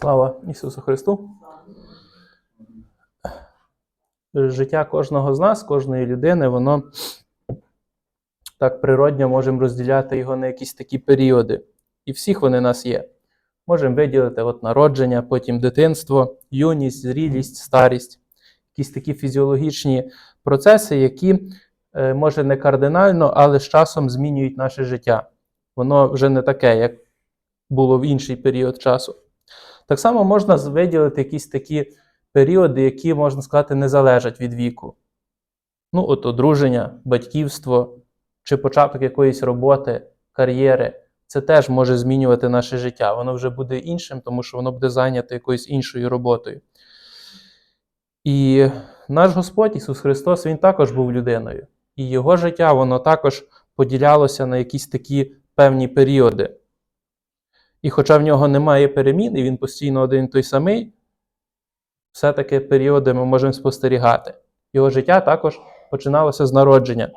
Слава Ісусу Христу! Життя кожного з нас, кожної людини, воно так природньо можемо розділяти його на якісь такі періоди. І всіх вони нас є. Можемо виділити от народження, потім дитинство, юність, зрілість, старість, якісь такі фізіологічні процеси, які, е, може, не кардинально, але з часом змінюють наше життя. Воно вже не таке, як було в інший період часу. Так само можна виділити якісь такі періоди, які, можна сказати, не залежать від віку. Ну, от одруження, батьківство чи початок якоїсь роботи, кар'єри. Це теж може змінювати наше життя. Воно вже буде іншим, тому що воно буде зайняте якоюсь іншою роботою. І наш Господь Ісус Христос, Він також був людиною. І його життя, воно також поділялося на якісь такі певні періоди. І хоча в нього немає перемін, і він постійно один той самий, все-таки періоди ми можемо спостерігати. Його життя також починалося з народження,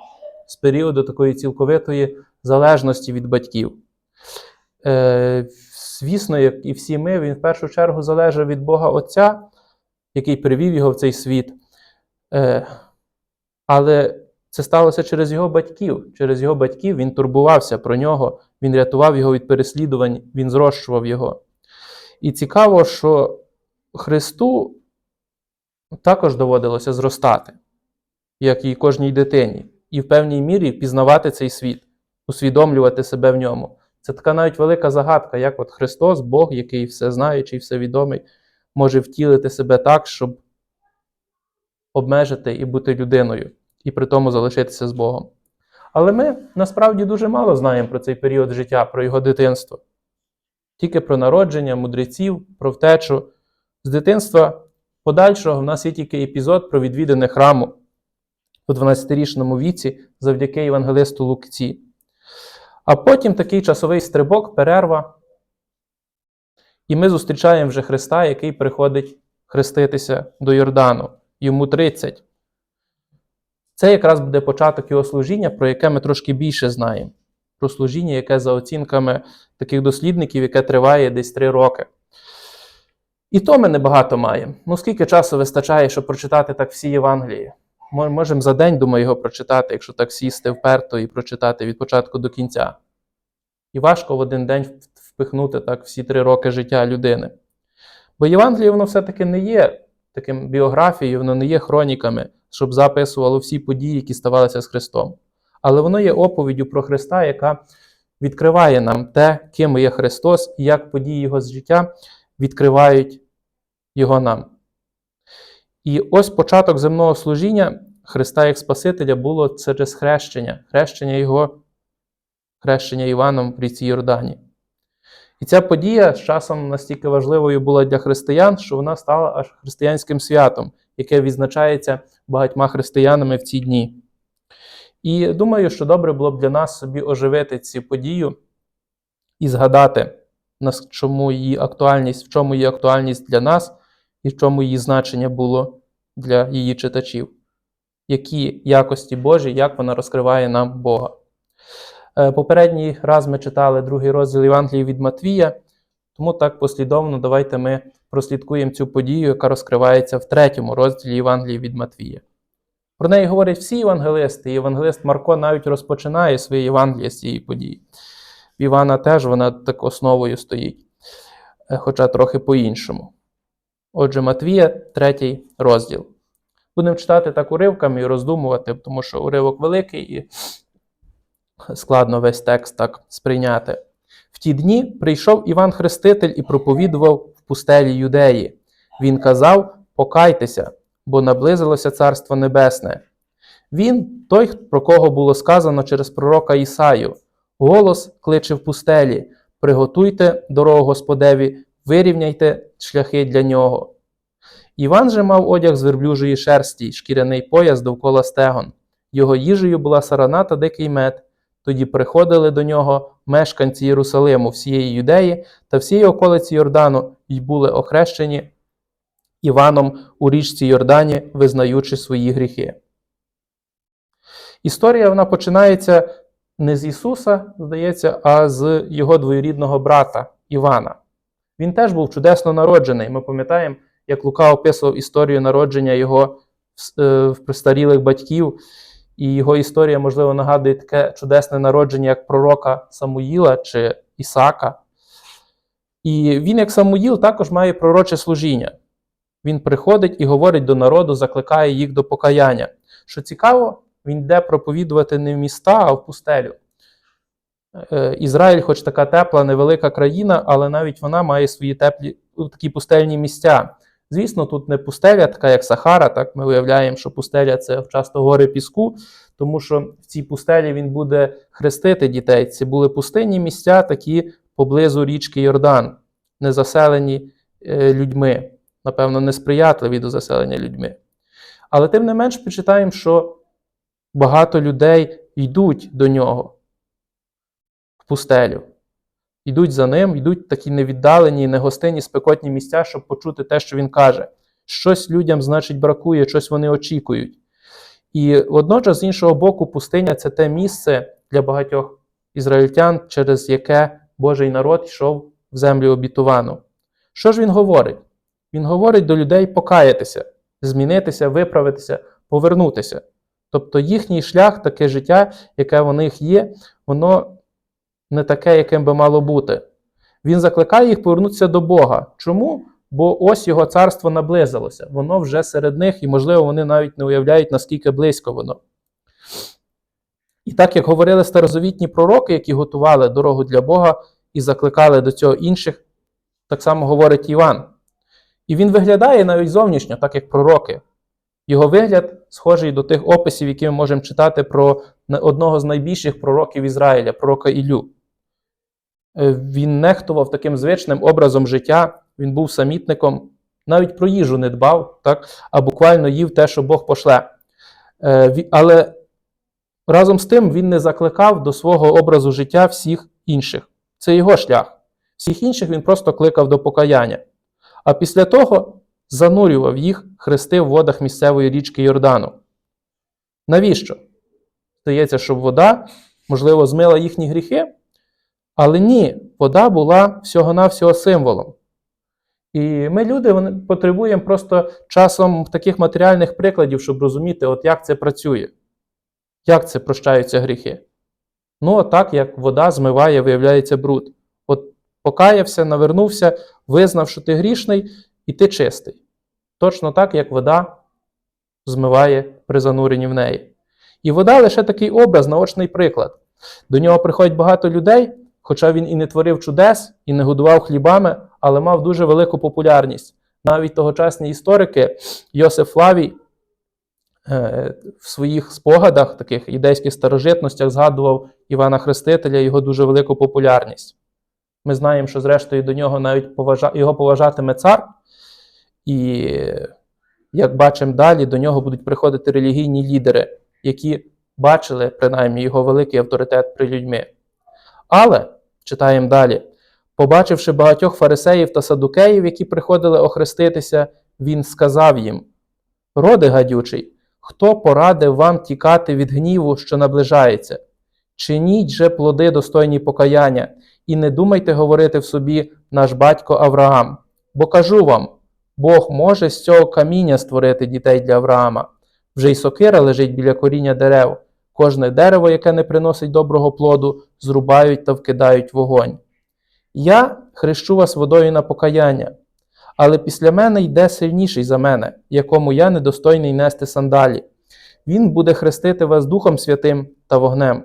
з періоду такої цілковитої залежності від батьків. Е, звісно, як і всі ми, він в першу чергу залежав від Бога Отця, який привів його в цей світ. Е, але це сталося через його батьків. Через його батьків він турбувався про нього, він рятував його від переслідувань, він зрощував його. І цікаво, що Христу також доводилося зростати, як і кожній дитині, і в певній мірі пізнавати цей світ, усвідомлювати себе в ньому. Це така навіть велика загадка, як от Христос, Бог, який все знаючий, всевідомий, може втілити себе так, щоб обмежити і бути людиною, і при тому залишитися з Богом. Але ми насправді дуже мало знаємо про цей період життя, про його дитинство. Тільки про народження, мудреців, про втечу. З дитинства подальшого в нас є тільки епізод про відвідане храму у 12-річному віці завдяки євангелисту Лукці. А потім такий часовий стрибок, перерва. І ми зустрічаємо вже Христа, який приходить хреститися до Йордану. Йому 30. Це якраз буде початок його служіння, про яке ми трошки більше знаємо. Про служіння, яке за оцінками таких дослідників, яке триває десь 3 роки. І то ми небагато маємо. Ну, скільки часу вистачає, щоб прочитати так всі Євангелії? Мо- Можемо за день, думаю, його прочитати, якщо так сісти вперто і прочитати від початку до кінця. І важко в один день впихнути так всі три роки життя людини. Бо Євангеліє, воно все-таки не є таким біографією, воно не є хроніками, щоб записувало всі події, які ставалися з Христом. Але воно є оповіддю про Христа, яка відкриває нам те, ким є Христос, і як події Його з життя відкривають Його нам. І ось початок земного служіння Христа як Спасителя було через хрещення, хрещення Його, хрещення Іваном в ріці Йордані. І ця подія з часом настільки важливою була для християн, що вона стала аж християнським святом, яке відзначається багатьма християнами в ці дні. І думаю, що добре було б для нас собі оживити цю подію і згадати, нас- чому її актуальність, в чому її актуальність для нас і в чому її значення було для її читачів, які якості Божі, як вона розкриває нам Бога. Е, Попередній раз ми читали другий розділ Євангелії від Матвія, тому так послідовно давайте ми прослідкуємо цю подію, яка розкривається в третьому розділі Євангелії від Матвія. Про неї говорять всі євангелисти, і євангелист Марко навіть розпочинає своє Євангеліє з цієї події. В Івана теж вона так основою стоїть, е, хоча трохи по-іншому. Отже, Матвія, третій розділ. Будемо читати так уривками і роздумувати, тому що уривок великий і складно весь текст так сприйняти. В ті дні прийшов Іван Хреститель і проповідував пустелі юдеї. Він казав: Покайтеся, бо наблизилося Царство Небесне. Він, той, про кого було сказано через пророка Ісаю, голос кличе в пустелі: Приготуйте дорогу Господеві, вирівняйте шляхи для нього. Іван же мав одяг з верблюжої шерсті, шкіряний пояс довкола стегон. Його їжею була сарана та дикий мед. Тоді приходили до нього мешканці Єрусалиму, всієї юдеї та всієї околиці Йордану, й були охрещені Іваном у річці Йордані, визнаючи свої гріхи. Історія вона починається не з Ісуса, здається, а з його двоюрідного брата Івана. Він теж був чудесно народжений. Ми пам'ятаємо, як Лука описував історію народження його е, в престарілих батьків, і його історія, можливо, нагадує таке чудесне народження, як пророка Самуїла чи Ісака. І він, як Самуїл, також має пророче служіння. Він приходить і говорить до народу, закликає їх до покаяння. Що цікаво, він йде проповідувати не в міста, а в пустелю. Е, Ізраїль, хоч така тепла, невелика країна, але навіть вона має свої теплі такі пустельні місця. Звісно, тут не пустеля, така як Сахара. Так ми уявляємо, що пустеля це часто гори піску, тому що в цій пустелі він буде хрестити дітей. Це були пустинні місця, такі поблизу річки Йордан, не заселені е, людьми, напевно, несприятливі до заселення людьми. Але тим не менш почитаємо, що багато людей йдуть до нього в пустелю. Йдуть за ним, йдуть такі невіддалені, негостинні, спекотні місця, щоб почути те, що він каже. Щось людям, значить, бракує, щось вони очікують. І водночас, з іншого боку, пустиня це те місце для багатьох ізраїльтян, через яке Божий народ йшов в землю обітувану. Що ж він говорить? Він говорить до людей покаятися, змінитися, виправитися, повернутися. Тобто їхній шлях, таке життя, яке в них є, воно не таке, яким би мало бути. Він закликає їх повернутися до Бога. Чому? Бо ось його царство наблизилося, воно вже серед них, і, можливо, вони навіть не уявляють, наскільки близько воно. І так як говорили старозавітні пророки, які готували дорогу для Бога і закликали до цього інших, так само говорить Іван. І він виглядає навіть зовнішньо, так як пророки. Його вигляд схожий до тих описів, які ми можемо читати про одного з найбільших пророків Ізраїля, пророка Ілю. Е, він нехтував таким звичним образом життя, він був самітником, навіть про їжу не дбав, так? а буквально їв те, що Бог пошле. Е, але разом з тим він не закликав до свого образу життя всіх інших. Це його шлях. Всіх інших він просто кликав до покаяння. А після того занурював їх хрести в водах місцевої річки Йордану. Навіщо? Здається, щоб вода, можливо, змила їхні гріхи. Але ні, вода була всього-навсього символом. І ми, люди, потребуємо просто часом таких матеріальних прикладів, щоб розуміти, от як це працює, як це прощаються гріхи. Ну, так, як вода змиває, виявляється бруд. От покаявся, навернувся, визнав, що ти грішний, і ти чистий. Точно так, як вода змиває при зануренні в неї. І вода лише такий образ, наочний приклад. До нього приходять багато людей. Хоча він і не творив чудес, і не годував хлібами, але мав дуже велику популярність. Навіть тогочасні історики Йосиф Флавій е, в своїх спогадах, таких ідейських старожитностях, згадував Івана Хрестителя його дуже велику популярність. Ми знаємо, що, зрештою, до нього навіть поважа... його поважатиме цар, і, як бачимо далі, до нього будуть приходити релігійні лідери, які бачили принаймні його великий авторитет при людьми. Але, читаємо далі, побачивши багатьох фарисеїв та садукеїв, які приходили охреститися, він сказав їм: Роди гадючий, хто порадив вам тікати від гніву, що наближається? Чиніть же плоди достойні покаяння, і не думайте говорити в собі наш батько Авраам. Бо кажу вам, Бог може з цього каміння створити дітей для Авраама. Вже й сокира лежить біля коріння дерев. Кожне дерево, яке не приносить доброго плоду, зрубають та вкидають вогонь. Я хрещу вас водою на покаяння, але після мене йде сильніший за мене, якому я недостойний нести сандалі. Він буде хрестити вас Духом Святим та вогнем.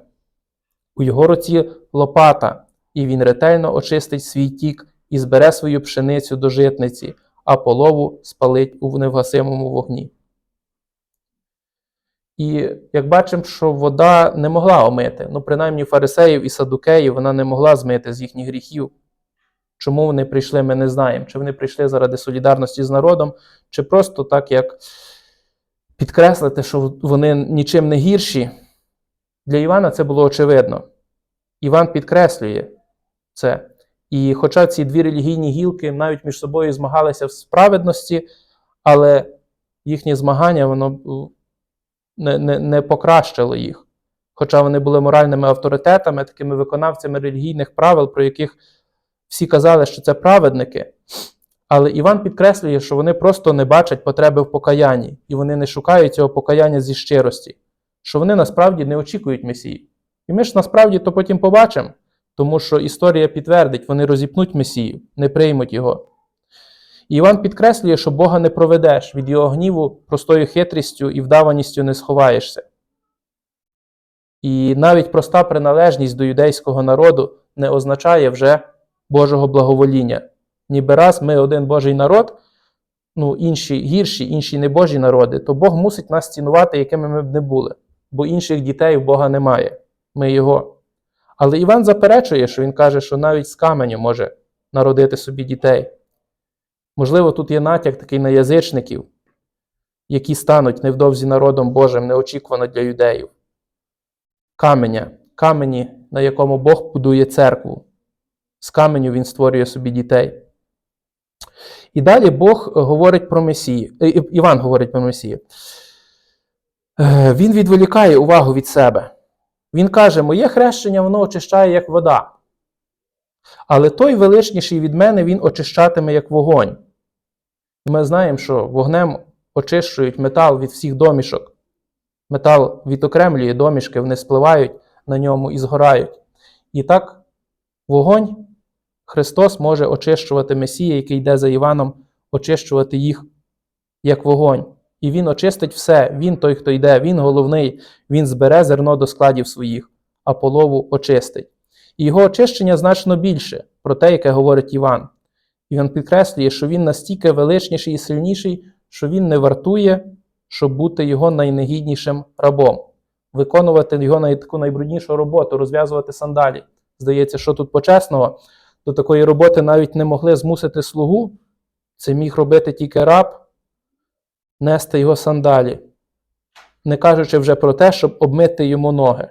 У його руці лопата, і він ретельно очистить свій тік і збере свою пшеницю до житниці, а полову спалить у невгасимому вогні. І як бачимо, що вода не могла омити, ну, принаймні фарисеїв і садукеїв вона не могла змити з їхніх гріхів. Чому вони прийшли, ми не знаємо. Чи вони прийшли заради солідарності з народом, чи просто так, як підкреслити, що вони нічим не гірші. Для Івана це було очевидно. Іван підкреслює це. І хоча ці дві релігійні гілки навіть між собою змагалися в справедності, але їхнє змагання, воно не, не, не покращило їх. Хоча вони були моральними авторитетами, такими виконавцями релігійних правил, про яких всі казали, що це праведники. Але Іван підкреслює, що вони просто не бачать потреби в покаянні, і вони не шукають цього покаяння зі щирості, що вони насправді не очікують Месії. І ми ж насправді то потім побачимо, тому що історія підтвердить, вони розіпнуть Месію, не приймуть його. Іван підкреслює, що Бога не проведеш, від його гніву простою хитрістю і вдаваністю не сховаєшся. І навіть проста приналежність до юдейського народу не означає вже Божого благовоління. Ніби раз ми один Божий народ, ну, інші гірші, інші не Божі народи, то Бог мусить нас цінувати, якими ми б не були, бо інших дітей в Бога немає. Ми Його. Але Іван заперечує, що він каже, що навіть з каменю може народити собі дітей. Можливо, тут є натяк такий на язичників, які стануть невдовзі народом Божим неочікувано для юдеїв. Каменя, камені, на якому Бог будує церкву. З каменю він створює собі дітей. І далі Бог говорить про Месію. Е, Іван говорить про Месію. Е, Він відволікає увагу від себе. Він каже: Моє хрещення воно очищає як вода. Але той величніший від мене він очищатиме як вогонь. Ми знаємо, що вогнем очищують метал від всіх домішок. Метал відокремлює домішки, вони спливають на ньому і згорають. І так, вогонь Христос може очищувати Месія, який йде за Іваном, очищувати їх як вогонь. І Він очистить все. Він той, хто йде, Він головний, Він збере зерно до складів своїх, а полову очистить. І його очищення значно більше про те, яке говорить Іван. І він підкреслює, що він настільки величніший і сильніший, що він не вартує, щоб бути його найнегіднішим рабом, виконувати його най- таку найбруднішу роботу, розв'язувати сандалі. Здається, що тут почесного, до такої роботи навіть не могли змусити слугу, це міг робити тільки раб, нести його сандалі, не кажучи вже про те, щоб обмити йому ноги.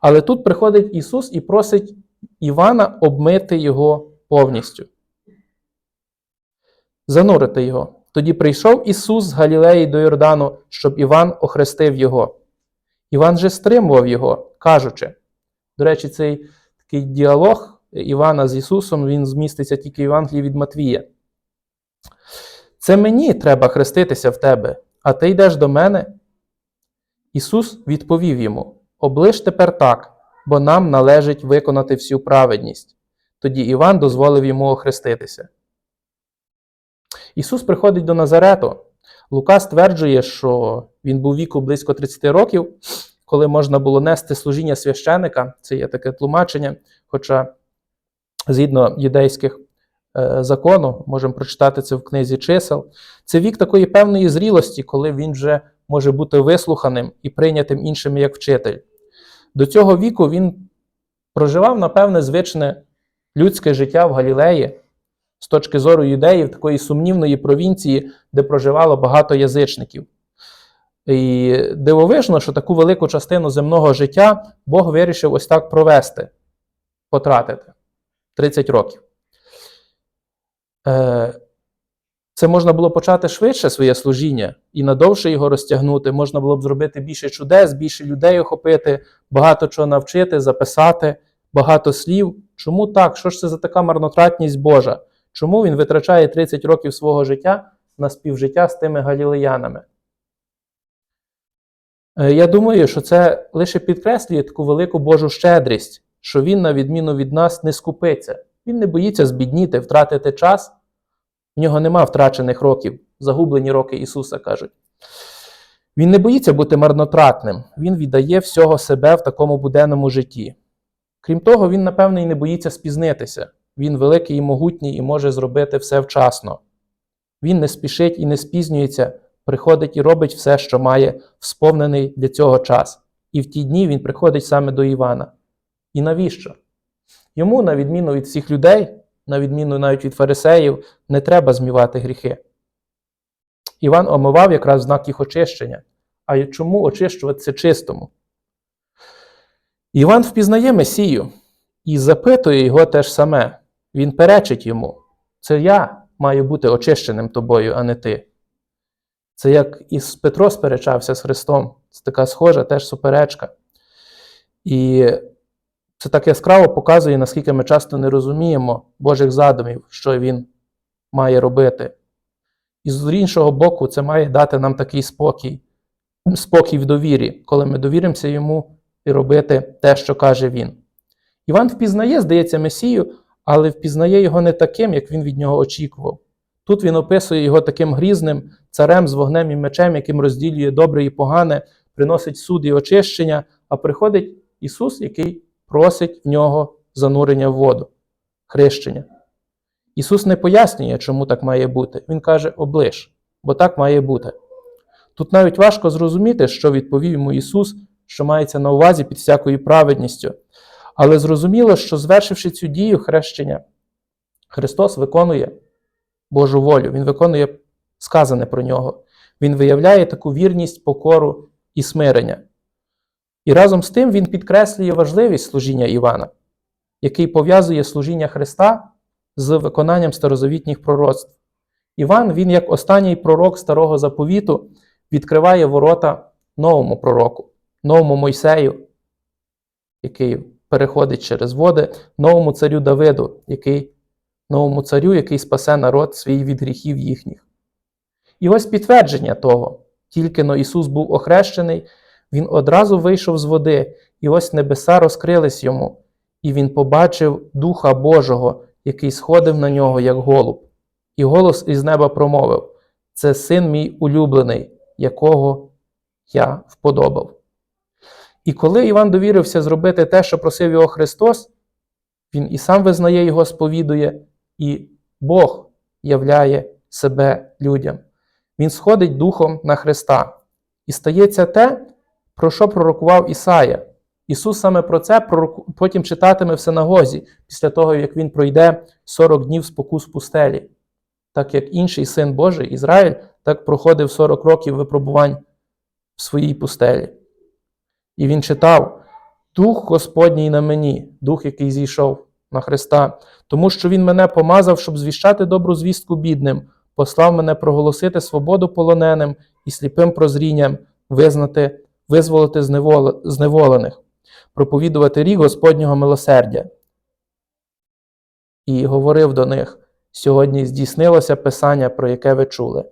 Але тут приходить Ісус і просить Івана обмити його повністю. Занурити його. Тоді прийшов Ісус з Галілеї до Йордану, щоб Іван охрестив його. Іван же стримував його, кажучи. До речі, цей такий діалог Івана з Ісусом він зміститься тільки в Євангелії від Матвія. Це мені треба хреститися в тебе, а ти йдеш до мене. Ісус відповів йому: Оближ тепер так, бо нам належить виконати всю праведність. Тоді Іван дозволив йому охреститися. Ісус приходить до Назарету. Лука стверджує, що він був віку близько 30 років, коли можна було нести служіння священика. Це є таке тлумачення. Хоча, згідно юдейських е, закону, можемо прочитати це в книзі чисел. Це вік такої певної зрілості, коли він вже може бути вислуханим і прийнятим іншими як вчитель. До цього віку він проживав, напевне, звичне людське життя в Галілеї з точки зору юдеїв, такої сумнівної провінції, де проживало багато язичників. І дивовижно, що таку велику частину земного життя Бог вирішив ось так провести, потратити 30 років. Е, Це можна було почати швидше своє служіння і надовше його розтягнути. Можна було б зробити більше чудес, більше людей охопити, багато чого навчити, записати, багато слів. Чому так? Що ж це за така марнотратність Божа? Чому він витрачає 30 років свого життя на співжиття з тими галілеянами? Е, Я думаю, що це лише підкреслює таку велику Божу щедрість, що він, на відміну від нас, не скупиться. Він не боїться збідніти, втратити час. В нього нема втрачених років, загублені роки Ісуса кажуть. Він не боїться бути марнотратним, він віддає всього себе в такому буденному житті. Крім того, він, напевно, і не боїться спізнитися. Він великий і могутній і може зробити все вчасно. Він не спішить і не спізнюється, приходить і робить все, що має, сповнений для цього час. І в ті дні він приходить саме до Івана. І навіщо? Йому, на відміну від всіх людей, на відміну навіть від фарисеїв, не треба змівати гріхи. Іван омивав якраз знак їх очищення. А чому очищуватися чистому? Іван впізнає Месію і запитує його теж саме. Він перечить йому: це я маю бути очищеним тобою, а не ти. Це як і Петро сперечався з Христом. Це така схожа теж суперечка. І Це так яскраво показує, наскільки ми часто не розуміємо Божих задумів, що Він має робити. І з іншого боку, це має дати нам такий спокій, спокій в довірі, коли ми довіримося йому і робити те, що каже він. Іван впізнає, здається, Месію, але впізнає його не таким, як він від нього очікував. Тут він описує його таким грізним царем з вогнем і мечем, яким розділює добре і погане, приносить суд і очищення, а приходить Ісус, який просить в нього занурення в воду, хрещення. Ісус не пояснює, чому так має бути. Він каже, оближ, бо так має бути. Тут навіть важко зрозуміти, що відповів йому Ісус, що мається на увазі під всякою праведністю. Але зрозуміло, що звершивши цю дію хрещення, Христос виконує Божу волю, Він виконує сказане про нього. Він виявляє таку вірність, покору і смирення. І разом з тим він підкреслює важливість служіння Івана, який пов'язує служіння Христа з виконанням старозавітніх пророцтв. Іван, він, як останній пророк старого заповіту, відкриває ворота новому пророку, новому Мойсею, який переходить через води, новому царю Давиду, який, новому царю, який спасе народ свій від гріхів їхніх. І ось підтвердження того, тільки но Ісус був охрещений, Він одразу вийшов з води, і ось небеса розкрились йому, і він побачив Духа Божого, який сходив на нього, як голуб. І голос із неба промовив: Це син мій улюблений, якого я вподобав. І коли Іван довірився зробити те, що просив його Христос, він і сам визнає його, сповідує, і Бог являє себе людям. Він сходить духом на Христа. І стається те, про що пророкував Ісая. Ісус саме про це потім читатиме в синагозі, після того, як Він пройде 40 днів спокус пустелі. Так як інший син Божий, Ізраїль, так проходив 40 років випробувань в своїй пустелі. І він читав: Дух Господній на мені, дух, який зійшов на Христа, тому що Він мене помазав, щоб звіщати добру звістку бідним, послав мене проголосити свободу полоненим і сліпим прозрінням, визнати, визволити зневолених, проповідувати рік Господнього милосердя. І говорив до них: сьогодні здійснилося Писання, про яке ви чули.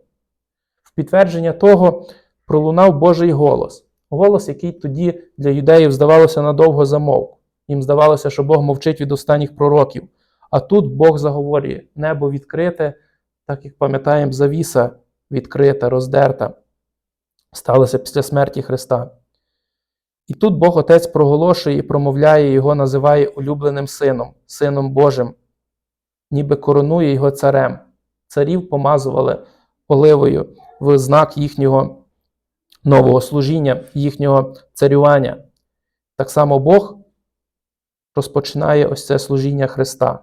В підтвердження того пролунав Божий голос. Голос, який тоді для юдеїв здавалося надовго замовк. Їм здавалося, що Бог мовчить від останніх пророків. А тут Бог заговорює: небо відкрите, так як пам'ятаємо, завіса відкрита, роздерта, сталося після смерті Христа. І тут Бог Отець проголошує і промовляє його, називає улюбленим сином, сином Божим, ніби коронує його царем. Царів помазували оливою в знак їхнього нового служіння, їхнього царювання. Так само Бог розпочинає ось це служіння Христа,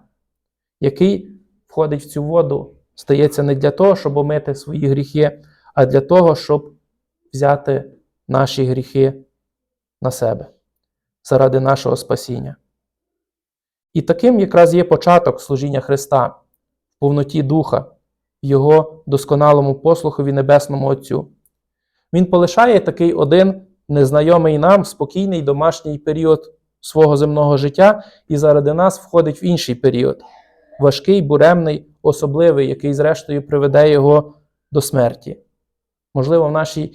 який входить в цю воду, стається не для того, щоб омити свої гріхи, а для того, щоб взяти наші гріхи на себе заради нашого спасіння. І таким якраз є початок служіння Христа в повноті Духа, в Його досконалому послухові Небесному Отцю. Він полишає такий один незнайомий нам спокійний домашній період свого земного життя і заради нас входить в інший період важкий, буремний, особливий, який, зрештою, приведе його до смерті. Можливо, в нашій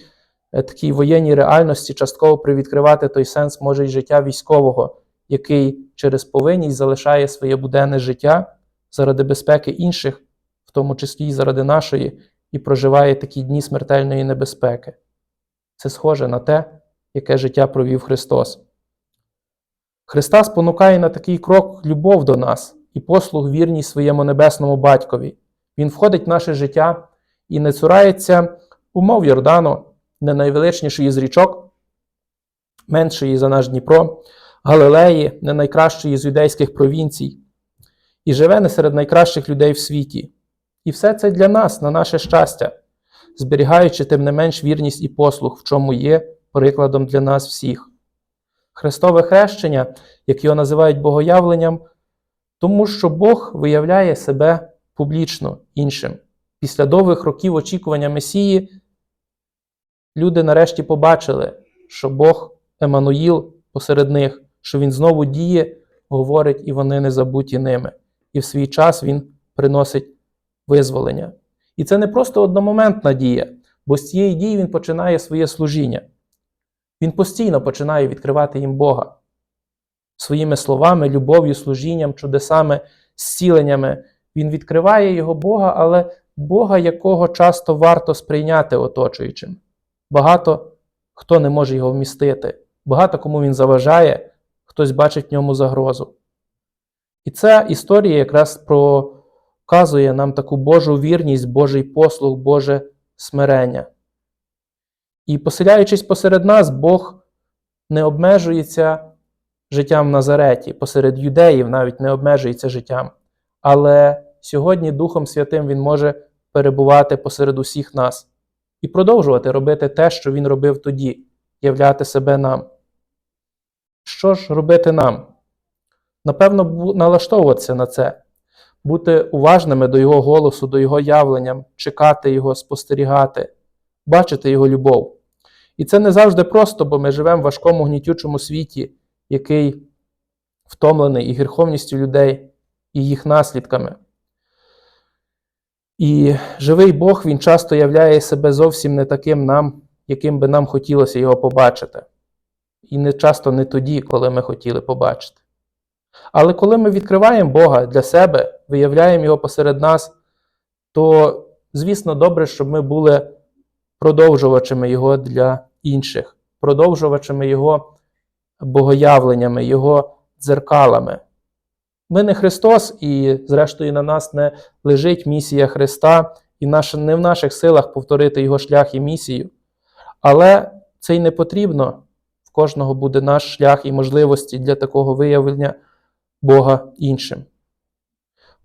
е, такій воєнній реальності частково привідкривати той сенс може й життя військового, який через повинність залишає своє буденне життя заради безпеки інших, в тому числі і заради нашої, і проживає такі дні смертельної небезпеки. Це схоже на те, яке життя провів Христос. Христа спонукає на такий крок любов до нас і послуг вірність своєму небесному батькові. Він входить в наше життя і не цурається умов Йордану, не найвеличнішої з річок, меншої за наш Дніпро, Галилеї, не найкращої з юдейських провінцій, і живе не серед найкращих людей в світі. І все це для нас, на наше щастя, зберігаючи тим не менш вірність і послуг, в чому є прикладом для нас всіх. Христове хрещення, як його називають богоявленням, тому що Бог виявляє себе публічно іншим. Після довгих років очікування Месії люди нарешті побачили, що Бог Еммануїл посеред них, що Він знову діє говорить, і вони не забуті ними. І в свій час Він приносить визволення. І це не просто одномоментна дія, бо з цієї дії він починає своє служіння. Він постійно починає відкривати їм Бога своїми словами, любов'ю, служінням, чудесами, зціленнями. Він відкриває його Бога, але Бога, якого часто варто сприйняти оточуючим. Багато хто не може його вмістити, багато кому він заважає, хтось бачить в ньому загрозу. І ця історія якраз показує нам таку Божу вірність, Божий послуг, Боже смирення. І поселяючись посеред нас, Бог не обмежується життям в Назареті, посеред юдеїв навіть не обмежується життям. Але сьогодні Духом Святим Він може перебувати посеред усіх нас і продовжувати робити те, що Він робив тоді, являти себе нам. Що ж робити нам? Напевно, налаштовуватися на це, бути уважними до Його голосу, до Його явленням, чекати Його, спостерігати, бачити Його любов. І це не завжди просто, бо ми живемо в важкому гнітючому світі, який втомлений і гріховністю людей, і їх наслідками. І живий Бог він часто являє себе зовсім не таким нам, яким би нам хотілося його побачити. І не часто не тоді, коли ми хотіли побачити. Але коли ми відкриваємо Бога для себе, виявляємо Його посеред нас, то, звісно, добре, щоб ми були продовжувачами Його для інших, продовжувачами Його богоявленнями, Його дзеркалами. Ми не Христос, і, зрештою, на нас не лежить місія Христа, і не в наших силах повторити Його шлях і місію. Але це й не потрібно. В кожного буде наш шлях і можливості для такого виявлення Бога іншим.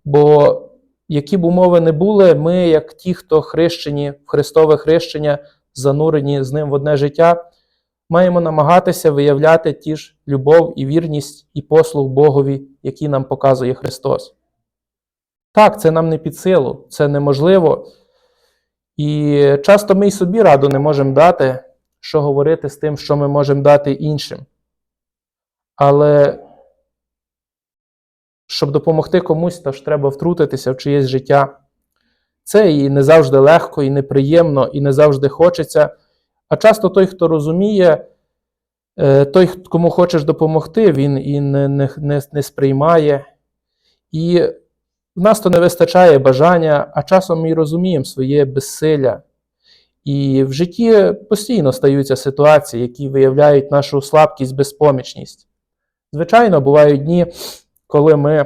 Бо які б умови не були, ми, як ті, хто хрещені в Христове хрещення, занурені з ним в одне життя, маємо намагатися виявляти ті ж любов і вірність і послуг Богові, які нам показує Христос. Так, це нам не під силу, це неможливо. І часто ми й собі раду не можемо дати, що говорити з тим, що ми можемо дати іншим. Але щоб допомогти комусь, то ж треба втрутитися в чиєсь життя. Це і не завжди легко, і неприємно, і не завжди хочеться. А часто той, хто розуміє, е, той, кому хочеш допомогти, він і не, не, не, не сприймає. І в нас то не вистачає бажання, а часом ми розуміємо своє безсилля. І в житті постійно стаються ситуації, які виявляють нашу слабкість, безпомічність. Звичайно, бувають дні, коли ми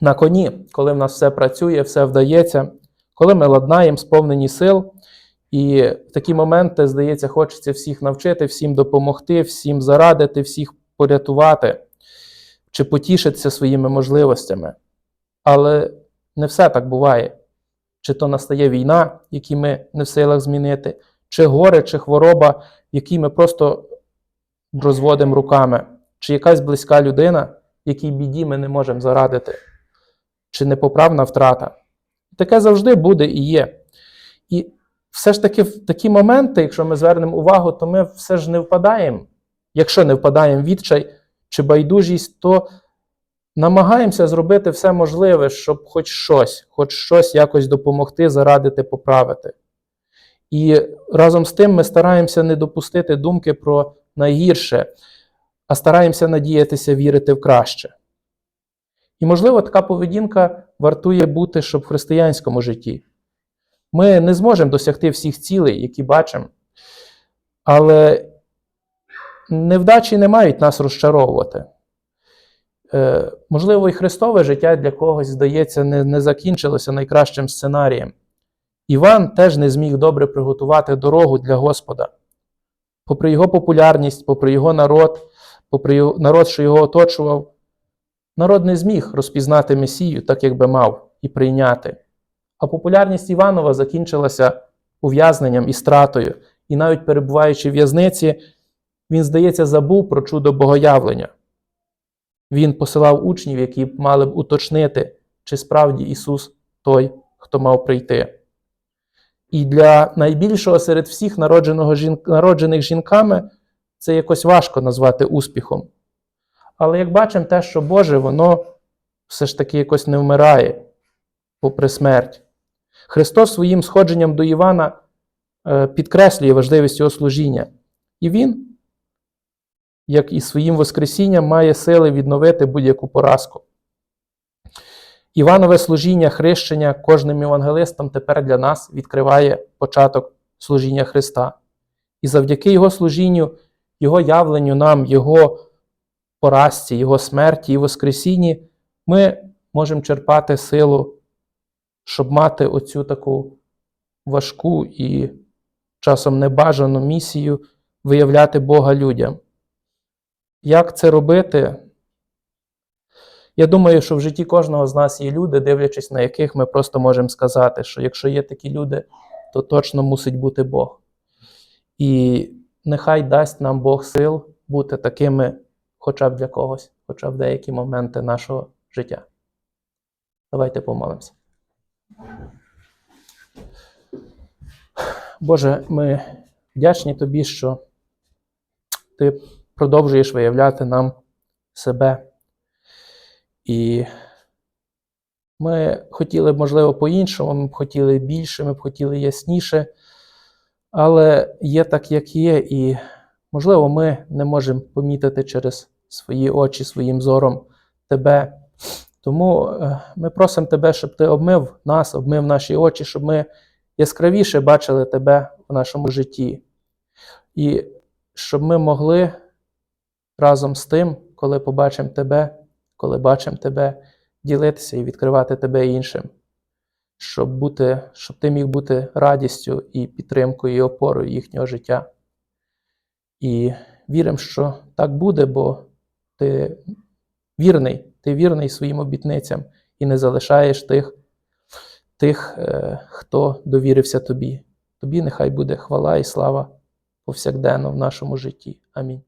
на коні, коли в нас все працює, все вдається, коли ми ладнаємо, сповнені сил. І в такі моменти, здається, хочеться всіх навчити, всім допомогти, всім зарадити, всіх порятувати чи потішитися своїми можливостями. Але не все так буває. Чи то настає війна, які ми не в силах змінити, чи горе, чи хвороба, які ми просто розводимо руками, чи якась близька людина, якій біді ми не можемо зарадити, чи непоправна втрата. Таке завжди буде і є. І все ж таки, в такі моменти, якщо ми звернемо увагу, то ми все ж не впадаємо. Якщо не впадаємо в відчай чи байдужість, то намагаємося зробити все можливе, щоб хоч щось, хоч щось якось допомогти, зарадити, поправити. І разом з тим ми стараємося не допустити думки про найгірше, а стараємося надіятися вірити в краще. І, можливо, така поведінка вартує бути, щоб в християнському житті. Ми не зможемо досягти всіх цілей, які бачимо, але невдачі не мають нас розчаровувати. Е, можливо, і Христове життя для когось, здається, не, не закінчилося найкращим сценарієм. Іван теж не зміг добре приготувати дорогу для Господа. Попри його популярність, попри його народ, попри народ, що його оточував, народ не зміг розпізнати Месію так, як би мав, і прийняти. А популярність Іванова закінчилася ув'язненням і стратою, і навіть перебуваючи в в'язниці, він, здається, забув про чудо богоявлення. Він посилав учнів, які мали б уточнити, чи справді Ісус той, хто мав прийти. І для найбільшого серед всіх народжених жінками це якось важко назвати успіхом. Але як бачимо, те, що Боже, воно все ж таки якось не вмирає попри смерть. Христос своїм сходженням до Івана е, підкреслює важливість його служіння. І Він, як і своїм Воскресінням, має сили відновити будь-яку поразку. Іванове служіння, хрещення кожним євангелистом тепер для нас відкриває початок служіння Христа. І завдяки Його служінню, Його явленню нам, Його поразці, Його смерті і Воскресінні, ми можемо черпати силу, щоб мати оцю таку важку і часом небажану місію виявляти Бога людям. Як це робити? Я думаю, що в житті кожного з нас є люди, дивлячись на яких ми просто можемо сказати, що якщо є такі люди, то точно мусить бути Бог. І нехай дасть нам Бог сил бути такими хоча б для когось, хоча б деякі моменти нашого життя. Давайте помолимося. Боже, ми вдячні Тобі, що Ти продовжуєш виявляти нам себе. І ми хотіли б, можливо, по-іншому, ми б хотіли більше, ми б хотіли ясніше, але є так, як є, і, можливо, ми не можемо помітити через свої очі, своїм зором тебе. Тому е, ми просимо тебе, щоб ти обмив нас, обмив наші очі, щоб ми яскравіше бачили тебе в нашому житті. І щоб ми могли разом з тим, коли побачимо тебе, коли бачимо тебе, ділитися і відкривати тебе іншим, щоб, бути, щоб ти міг бути радістю і підтримкою і опорою їхнього життя. І віримо, що так буде, бо ти вірний, ти вірний своїм обітницям і не залишаєш тих, тих е, хто довірився тобі. Тобі нехай буде хвала і слава повсякденно в нашому житті. Амінь.